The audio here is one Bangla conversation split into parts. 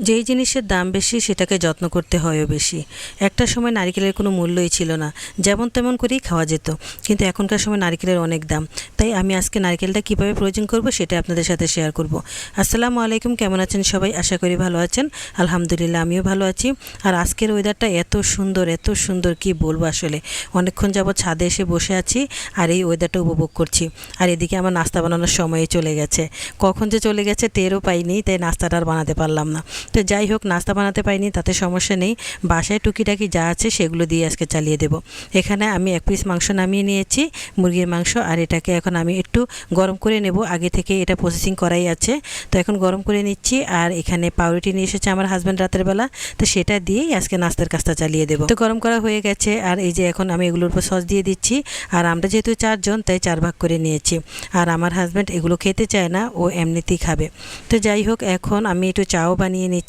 যেই জিনিসের দাম বেশি, সেটাকে যত্ন করতে হয়ও বেশি। একটা সময় নারিকেলের কোনো মূল্যই ছিল না। যেমন তেমন করেই খাওয়া যেত। কিন্তু এখনকার সময় নারিকেলের অনেক দাম। তাই আমি আজকে নারিকেলটা কীভাবে প্রয়োজন করব, সেটা আপনাদের সাথে শেয়ার করব। আসসালামু আলাইকুম, কেমন আছেন সবাই? আশা করি ভালো আছেন। আলহামদুলিল্লাহ, আমিও ভালো আছি। আর আজকের ওয়েদারটা এত সুন্দর এত সুন্দর, কি বলব আসলে? অনেকক্ষণ যাবৎ ছাদে এসে বসে আছি আর এই ওয়েদারটা উপভোগ করছি। আর এদিকে আমার নাস্তা বানানোর সময় চলে গেছে। কখন যে চলে গেছে, টেরও পাইনি, তাই নাস্তাটা আর বানাতে পারলাম না। তো যাই হোক, নাস্তা বানাতে পারিনি, তাতে সমস্যা নেই। বাসায় টুকিটাকি যা আছে সেগুলো দিয়ে আজকে চালিয়ে দেব। এখানে আমি এক পিস মাংস নামিয়ে নিয়েছি, মুরগির মাংস, আর এটাকে এখন আমি একটু গরম করে নেব। আগে থেকে এটা প্রসেসিং করাই আছে। তো এখন গরম করে নিচ্ছি, আর এখানে পাউরুটি নিয়ে এসেছে আমার হাজব্যান্ড রাতের বেলা। তো সেটা দিয়েই আজকে নাস্তার কাজটা চালিয়ে দেবো। তো গরম করা হয়ে গেছে, আর এই যে এখন আমি এগুলোর উপর সস দিয়ে দিচ্ছি। আর আমরা যেহেতু চারজন, তাই চার ভাগ করে নিয়েছি। আর আমার হাজব্যান্ড এগুলো খেতে চায় না, ও এমনিতেই খাবে। তো যাই হোক, এখন আমি একটু চাও বানিয়ে নিচ্ছি।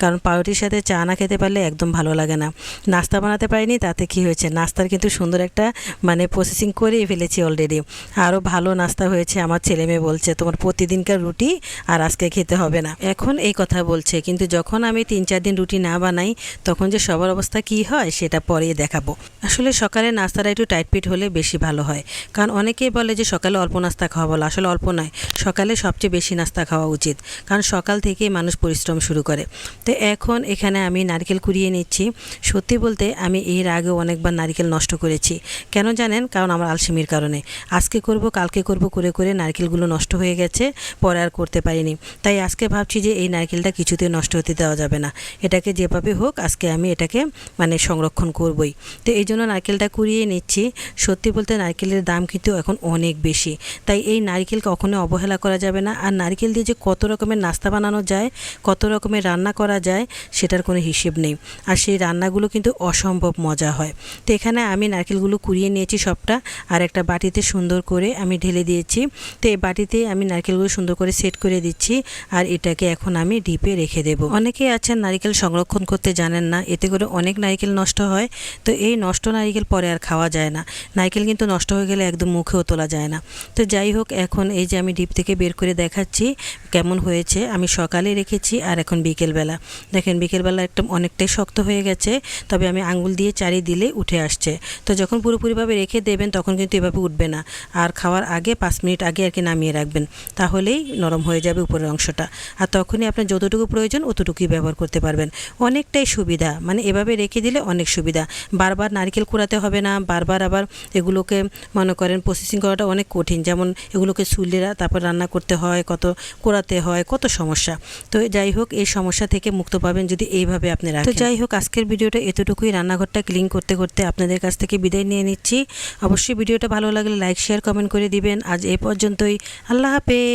কারণ পাউরুটির সাথে চা না খেতে পারলে একদম ভালো লাগে না। নাস্তা বানাতে পারিনি, তাতে কি হয়েছে? নাস্তার কিন্তু সুন্দর একটা মানে প্রসেসিং করেই ফেলেছি অলরেডি আরও ভালো নাস্তা হয়েছে আমার ছেলে মেয়ে বলছে, তোমার প্রতিদিনকার রুটি আর আজকে খেতে হবে না। এখন এই কথা বলছে, কিন্তু যখন আমি তিন চার দিন রুটি না বানাই, তখন যে সবার অবস্থা কি হয়, সেটা পরেই দেখাবো। আসলে সকালে নাস্তাটা একটু টাইট পিট হলে বেশি ভালো হয়, কারণ অনেকেই বলে যে সকালে অল্প নাস্তা খাওয়া ভালো আসলে অল্প নয়, সকালে সবচেয়ে বেশি নাস্তা খাওয়া উচিত, কারণ সকাল থেকেই মানুষ পরিশ্রম শুরু করে। তো এখন এখানে আমি নারকেল কুড়িয়ে নিচ্ছি। সত্যি বলতে আমি এর আগেও অনেকবার নারকেল নষ্ট করেছি। কেন জানেন? কারণ আমার আলসেমির কারণে। আজকে করব, কালকে করব করে করে নারকেলগুলো নষ্ট হয়ে গেছে। পরে আর করতে পারিনি। তাই আজকে ভাবছি যে এই নারকেলটা কিছুতে নষ্ট হতে দেওয়া যাবে না। এটাকে যেভাবে হোক আজকে আমি এটাকে মানে সংরক্ষণ করবই। তো এই জন্য নারকেলটা কুড়িয়ে নিচ্ছি। সত্যি বলতে নারকেলের দাম কিন্তু এখন অনেক বেশি। তাই এই নারকেল কখনো অবহেলা করা যাবে না। আর নারকেল দিয়ে যে কত রকমের নাস্তা বানানো যায়, কত রকমের রান্না করা যায়, সেটার কোনো হিসেব নেই। আর সেই রান্নাগুলো কিন্তু অসম্ভব মজা হয়। তো এখানে আমি নারকেলগুলো কুড়িয়ে নিয়েছি সবটা, আর একটা বাটিতে সুন্দর করে আমি ঢেলে দিয়েছি। তো এই বাটিতে আমি নারকেলগুলো সুন্দর করে সেট করে দিচ্ছি, আর এটাকে এখন আমি ডিপে রেখে দেব। অনেকেই আছেন নারকেল সংরক্ষণ করতে জানেন না, এতে করে অনেক নারকেল নষ্ট হয়। তো এই নষ্ট নারিকেল পরে আর খাওয়া যায় না। নারকেল কিন্তু নষ্ট হয়ে গেলে একদম মুখেও তোলা যায় না। তো যাই হোক, এখন এই যে আমি ডিপ থেকে বের করে দেখাচ্ছি, কেমন হয়েছে, আমি সকালে রেখেছি, আর এখন বিকেলবেলা। দেখেন, বিকেলবেলা একটা অনেকটাই শক্ত হয়ে গেছে, তবে আমি আঙ্গুল দিয়ে চারি দিলে উঠে আসছে। তো যখন পুরোপুরিভাবে রেখে দেবেন, তখন কিন্তু এভাবে উঠবে না। আর খাওয়ার আগে পাঁচ মিনিট আগে আর কি নামিয়ে রাখবেন, তাহলেই নরম হয়ে যাবে উপরের অংশটা। আর তখনই আপনার যতটুকু প্রয়োজন, অতটুকুই ব্যবহার করতে পারবেন। অনেকটাই সুবিধা মানে এভাবে রেখে দিলে অনেক সুবিধা। বারবার নারকেল কুড়াতে হবে না, বারবার আবার এগুলোকে, মনে করেন প্রসেসিং করাটা অনেক কঠিন। যেমন এগুলোকে সুলেরা তারপর রান্না করতে হয়, কত কোড়াতে হয়, কত সমস্যা। তো যাই হোক, এই সমস্যা থেকে মুক্ত পাবেন যদি এইভাবে আপনি রাখেন। তো যাই হোক আজকের ভিডিওটা এতটুকুই। রান্নাঘরটা ক্লিন করতে করতে আপনাদের কাছ থেকে বিদায় নিয়ে নিচ্ছি। অবশ্যই ভিডিওটা ভালো লাগলে লাইক শেয়ার কমেন্ট করে দিবেন। আজ এ পর্যন্তই। আল্লাহ হাফেজ।